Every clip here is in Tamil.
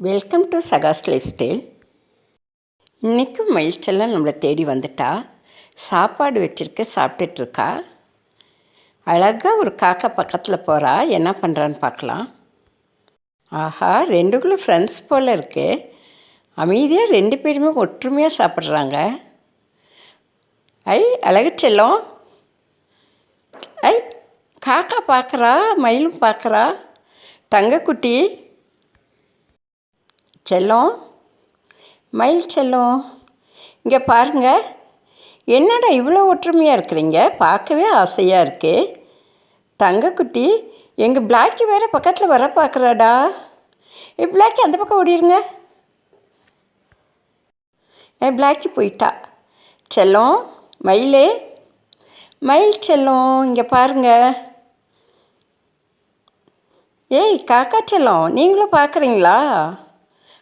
வெல்கம் டு சகாஸ் லைஃப் ஸ்டைல் இன்றைக்கும் மயில்ச்செல்லாம் நம்மளை தேடி வந்துட்டா. சாப்பாடு வச்சுருக்க சாப்பிட்டுட்ருக்கா அழகாக ஒரு காக்கா பக்கத்தில் போகிறா என்ன பண்ணுறான்னு பார்க்கலாம். ஆஹா ரெண்டுக்குள்ள ஃப்ரெண்ட்ஸ் போல் இருக்கு. அமைதியாக ரெண்டு பேருமே ஒற்றுமையாக சாப்பிட்றாங்க. ஐ அழகு செல்லம். ஐ காக்கா பார்க்குறா மயிலும் பார்க்குறா. தங்கக்குட்டி செல்லம். மயில் செல்லம். இங்கே பாருங்க. என்னடா இவ்வளோ ஒற்றுமையாக இருக்கிறீங்க? பார்க்கவே ஆசையாக இருக்கு. தங்கக்குட்டி எங்கள் பிளாக்கி வேறு பக்கத்தில் வர பார்க்குறாடா ஏ பிளாக்கி அந்த பக்கம் ஓடிருங்க. ஏ பிளாக்கி போயிட்டா. செல்லம் மயிலே. மயில் செல்லம் இங்கே பாருங்க. ஏய் காக்கா செல்லம் நீங்களும் பார்க்குறீங்களா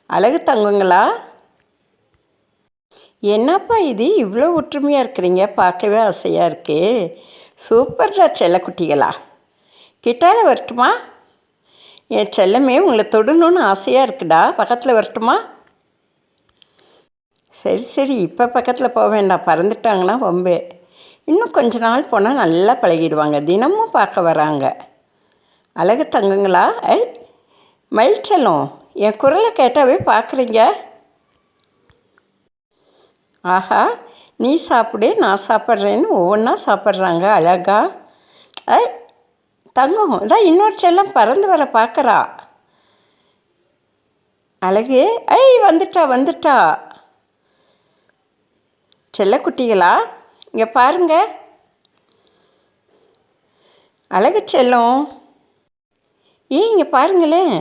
அழகு தங்குங்களா? என்னப்பா இது? இவ்வளோ ஒற்றுமையாக இருக்கிறீங்க. பார்க்கவே ஆசையாக இருக்கு. சூப்பர்டா செல்லக்குட்டிகளா. கிட்டால வரட்டுமா? என் செல்லமே உங்களை தொடணும்னு ஆசையாக இருக்குடா. பக்கத்தில் வரட்டுமா? சரி சரி. இப்போ பக்கத்தில் போக வேண்டாம். பறந்துட்டாங்கன்னா ரொம்ப இன்னும் கொஞ்ச நாள் போனால் நல்லா பழகிடுவாங்க. தினமும் பார்க்க வராங்க. அழகு தங்குங்களா? ஐ மயில் செல்லம். என் குரலை கேட்டாவே பார்க்குறீங்க? ஆஹா நீ சாப்பிடு நான் சாப்பிட்றேன்னு ஒவ்வொன்றா சாப்பிட்றாங்க அழகா. ஐ தங்கம் இதான் இன்னொரு செல்லம் பறந்து வர பார்க்குறா. அழகு ஐ வந்துட்டா வந்துட்டா. செல்லக்குட்டிகளா இங்கே பாருங்க. அழகு செல்லம். ஏன் இங்கே பாருங்களேன்.